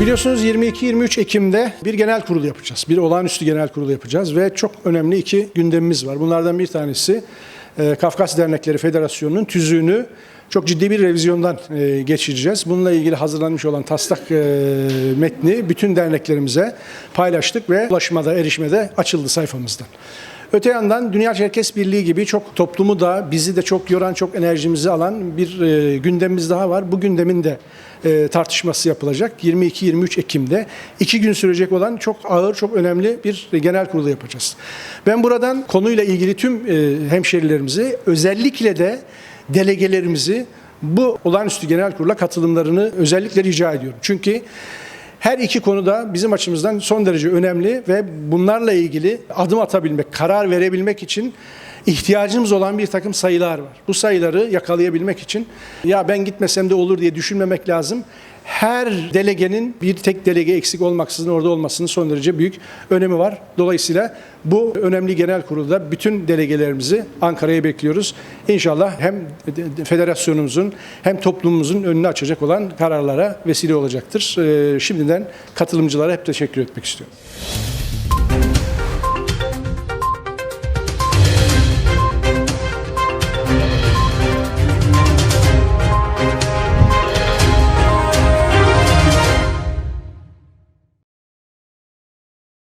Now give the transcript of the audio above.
Biliyorsunuz 22-23 Ekim'de bir genel kurul yapacağız. Bir olağanüstü genel kurul yapacağız ve çok önemli iki gündemimiz var. Bunlardan bir tanesi e, Kafkas Dernekleri Federasyonu'nun tüzüğünü çok ciddi bir revizyondan e, geçireceğiz. Bununla ilgili hazırlanmış olan taslak e, metni bütün derneklerimize paylaştık ve ulaşmada, erişmede açıldı sayfamızdan. Öte yandan Dünya Çerkes Birliği gibi çok toplumu da bizi de çok yoran, çok enerjimizi alan bir e, gündemimiz daha var. Bu gündemin de e, tartışması yapılacak. 22-23 Ekim'de iki gün sürecek olan çok ağır, çok önemli bir genel kurulu yapacağız. Ben buradan konuyla ilgili tüm e, hemşerilerimizi özellikle de delegelerimizi bu olağanüstü genel kurula katılımlarını özellikle rica ediyorum. Çünkü her iki konuda bizim açımızdan son derece önemli ve bunlarla ilgili adım atabilmek, karar verebilmek için ihtiyacımız olan bir takım sayılar var. Bu sayıları yakalayabilmek için ya ben gitmesem de olur diye düşünmemek lazım. Her delegenin bir tek delege eksik olmaksızın orada olmasının son derece büyük önemi var. Dolayısıyla bu önemli genel kurulda bütün delegelerimizi Ankara'ya bekliyoruz. İnşallah hem federasyonumuzun hem toplumumuzun önünü açacak olan kararlara vesile olacaktır. Ee, Şimdiden katılımcılara hep teşekkür etmek istiyorum.